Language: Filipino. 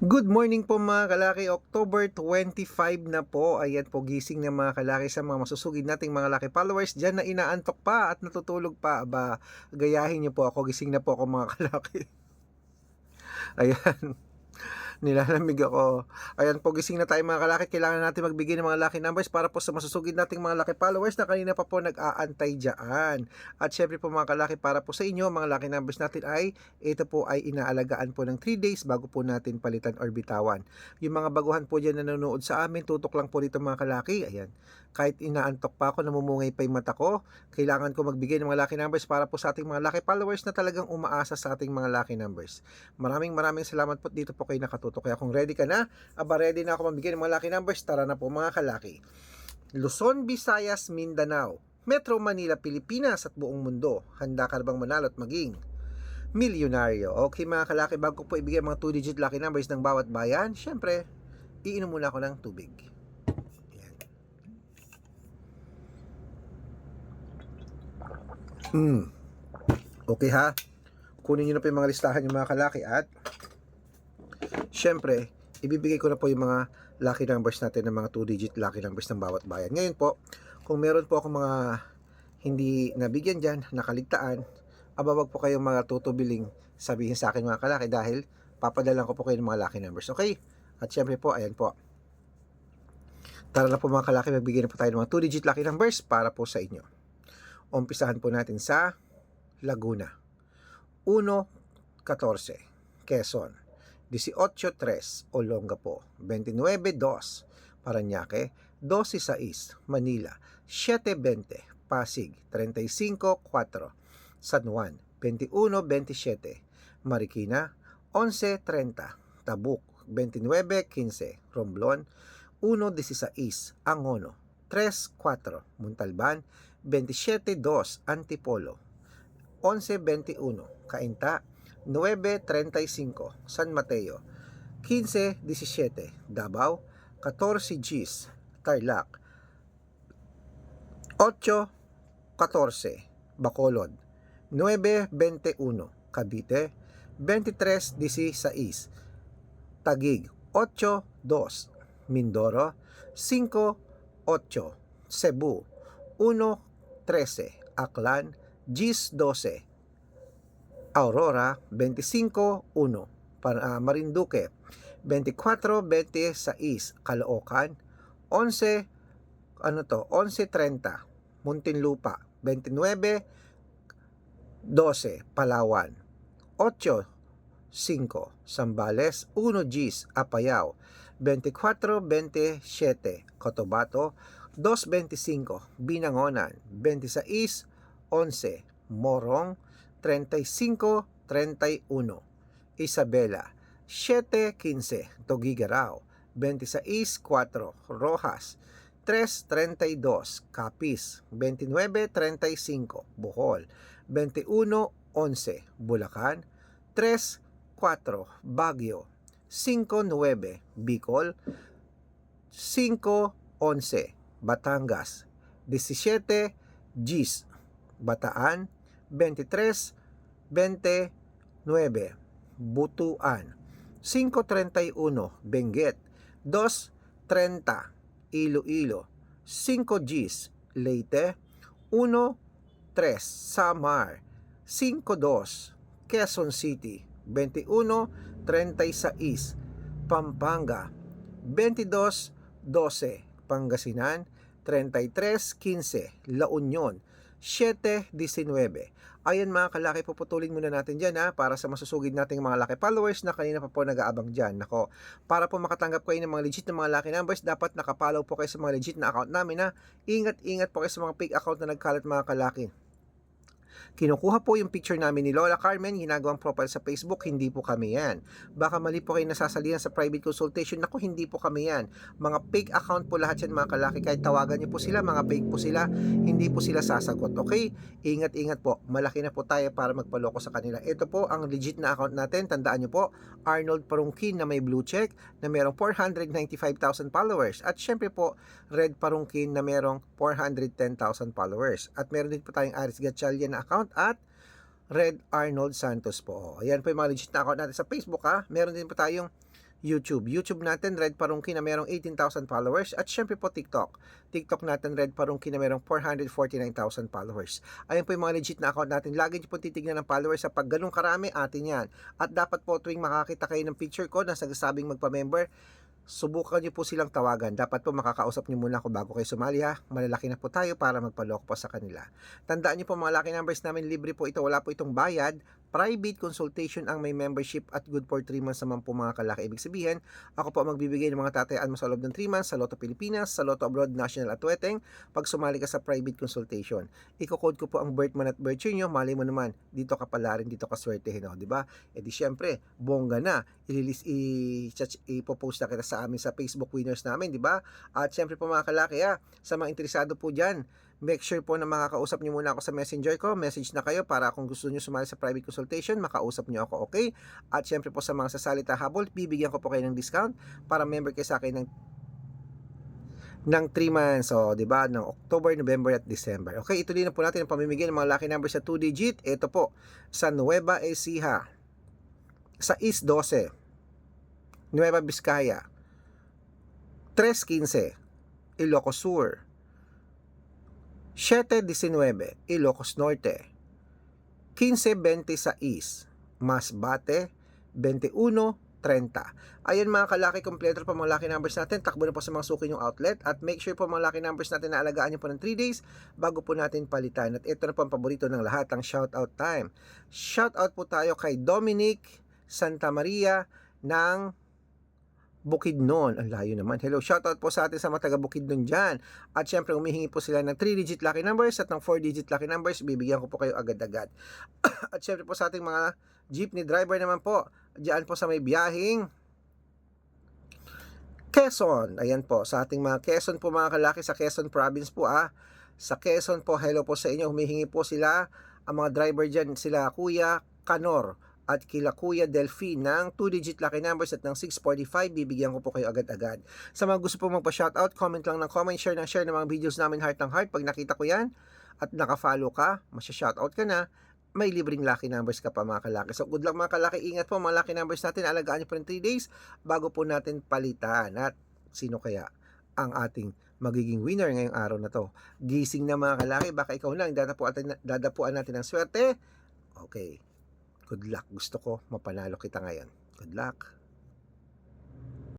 Good morning po mga kalaki, October 25 na po. Ayan po gising na mga kalaki sa mga masusugid nating mga laki followers dyan na inaantok pa at natutulog pa. Aba, gayahin niyo po ako, gising na po ako mga kalaki. Ayan. Nilalamig ako. Ayan po, gising na tayo mga kalaki. Kailangan natin magbigay ng mga lucky numbers para po sa masusugid nating mga lucky followers na kanina pa po nag-aantay dyan. At syempre po mga kalaki, para po sa inyo, mga lucky numbers natin ay, ito po ay inaalagaan po ng 3 days bago po natin palitan or bitawan. Yung mga baguhan po dyan na nanonood sa amin, tutok lang po dito mga kalaki. Ayan. Kahit inaantok pa ako, namumungay pa yung mata ko, kailangan ko magbigay ng mga lucky numbers para po sa ating mga lucky followers na talagang umaasa sa ating mga lucky numbers. Maraming maraming salamat po dito po kayo nakatutok. Kaya kung ready ka na, aba ready na ako mabigay ng mga lucky numbers, tara na po mga kalaki. Luzon, Visayas, Mindanao, Metro Manila, Pilipinas at buong mundo. Handa ka na bang manalo at maging milyonaryo? Okay mga kalaki, bago po ibigay mga 2-digit lucky numbers ng bawat bayan, syempre, iinom muna ako ng tubig. Hmm. Okay ha? Kunin nyo na po yung mga listahan yung mga kalaki at syempre, ibibigay ko na po yung mga lucky numbers natin ng mga 2-digit lucky numbers ng bawat bayan. Ngayon po, kung meron po akong mga hindi nabigyan dyan, nakaligtaan, aba wag po kayong mga tutubiling sabihin sa akin mga kalaki dahil papadalan ko po kayo ng mga lucky numbers. Okay? At syempre po, ayan po. Tara na po mga kalaki, magbigay na po tayo ng mga 2-digit lucky numbers para po sa inyo. Umpisahan po natin sa Laguna. 1-14, Quezon. 18-3, Olongapo. 29-2, Paranaque. 12-6, Manila. 7-20, Pasig. 35-4, San Juan. 21-27, Marikina. 11-30, Tabuk. 29-15, Romblon. 1-16, Angono. 3-4, Montalban. 27-2, Antipolo. 11-21, Cainta. 9.35 San Mateo. 15.17 Davao. 14 Gis Tarlac. 8.14 Bacolod. 9.21 Cavite. 23.16 Tagig 8.2 Mindoro. 5.8 Cebu. 1.13 Aklan. Gis 12 Aurora 25-1 para uh, Marinduque 24-26 Caloocan 11 ano to 11-30 Muntinlupa 29 12 Palawan 8 5 Sambales 1 Gis Apayao 24-27 Cotabato 2.25 Binangonan 26 11 Morong 35-31 Isabela 7-15 Togigaraw 26-4 Rojas 3-32 Capiz 29-35 Bohol 21-11 Bulacan 3-4 Baguio 5-9 Bicol 5-11 Batangas 17 Gis Bataan 23, 29, Butuan, 531, Benguet, 230, Iloilo, 5 Gs, Leyte, 1, 3, Samar, 5, 2, Quezon City, 21, 36, Pampanga, 22, 12, Pangasinan, 33, 15, La Union, 7.19. Ayan mga kalaki, puputulin muna natin dyan ha, para sa masusugid nating mga laki followers na kanina pa po nag-aabang dyan. Nako, para po makatanggap kayo ng mga legit na mga laki numbers, dapat nakapollow po kayo sa mga legit na account namin ha. Ingat-ingat po kayo sa mga fake account na nagkalat mga kalaki. Kinukuha po yung picture namin ni Lola Carmen, ginagawang profile sa Facebook, hindi po kami yan. Baka mali po kayo nasasalihan sa private consultation, naku hindi po kami yan. Mga fake account po lahat yan mga kalaki, kahit tawagan niyo po sila, mga fake po sila, hindi po sila sasagot, okay? Ingat-ingat po, malaki na po tayo para magpaloko sa kanila. Ito po ang legit na account natin, tandaan niyo po, Arnold Parungkin na may blue check, na merong 495,000 followers. At syempre po, Red Parungkin na merong 410,000 followers. At meron din po tayong Aris Gatchalian na account at Red Arnold Santos po. Ayan po yung mga legit na account natin sa Facebook ha. Meron din po tayong YouTube. YouTube natin, Red Parungki na merong 18,000 followers. At syempre po TikTok. TikTok natin, Red Parungki na merong 449,000 followers. Ayun po yung mga legit na account natin. Lagi nyo po titignan ng followers sa pag ganun karami, atin yan. At dapat po tuwing makakita kayo ng picture ko na nagsasabing magpa-member, subukan nyo po silang tawagan. Dapat po makakausap nyo muna ako bago kayo sumali ha. Malalaki na po tayo para magpaloko po sa kanila. Tandaan nyo po mga lucky numbers namin, libre po ito, wala po itong bayad. Private consultation ang may membership at good for 3 months naman po mga kalaki. Ibig sabihin, ako po magbibigay ng mga tatayaan mo sa loob ng 3 months sa Lotto Pilipinas, sa Lotto Abroad National at Weteng pag sumali ka sa private consultation. Iko-code ko po ang birth month at birth year nyo, mali mo naman, dito ka pala rin, dito ka swertehin, no? di ba? E di syempre, bongga na, ililis, ipopost na kita sa amin sa Facebook winners namin, di ba? At syempre po mga kalaki, ha, sa mga interesado po dyan, make sure po na makakausap nyo muna ako sa messenger ko, message na kayo para kung gusto nyo sumali sa private consultation, makausap nyo ako, okay? At syempre po sa mga sasalita habol, bibigyan ko po kayo ng discount para member kayo sa akin ng ng 3 months, so, di ba, ng October, November at December. Okay, ituloy na po natin ang pamimigay ng mga lucky numbers sa 2 digit. Ito po, sa Nueva Ecija, sa East 12, Nueva Vizcaya, 315, Ilocos Sur, 719, Ilocos Norte, 1520 sa East, Masbate, 21, 30. Ayan mga kalaki, kompleto pa mga lucky numbers natin. Takbo na po sa mga suki yung outlet. At make sure po mga lucky numbers natin na alagaan nyo po ng 3 days bago po natin palitan. At ito na po ang paborito ng lahat, ang shoutout time. Shoutout po tayo kay Dominic Santa Maria ng Bukidnon. Ang layo naman. Hello, shoutout po sa atin sa mga taga Bukidnon dyan. At syempre, humihingi po sila ng 3-digit lucky numbers at ng 4-digit lucky numbers. Bibigyan ko po kayo agad-agad. at syempre po sa ating mga jeepney driver naman po, diyan po sa may biyahing Quezon. Ayan po, sa ating mga Quezon po mga kalaki sa Quezon province po ah. Sa Quezon po, hello po sa inyo. Humihingi po sila, ang mga driver dyan, sila Kuya Canor at kila Kuya Delphi ng 2-digit lucky numbers at ng 645, bibigyan ko po kayo agad-agad. Sa mga gusto po magpa-shoutout, comment lang ng comment, share ng share ng mga videos namin heart ng heart. Pag nakita ko yan at naka-follow ka, masya-shoutout ka na, may libreng lucky numbers ka pa mga kalaki. So good luck mga kalaki, ingat po mga lucky numbers natin, alagaan nyo po ng 3 days bago po natin palitan. At sino kaya ang ating magiging winner ngayong araw na to? Gising na mga kalaki, baka ikaw lang, dadapuan, dadapuan natin ng swerte. Okay, good luck. Gusto ko mapanalo kita ngayon. Good luck.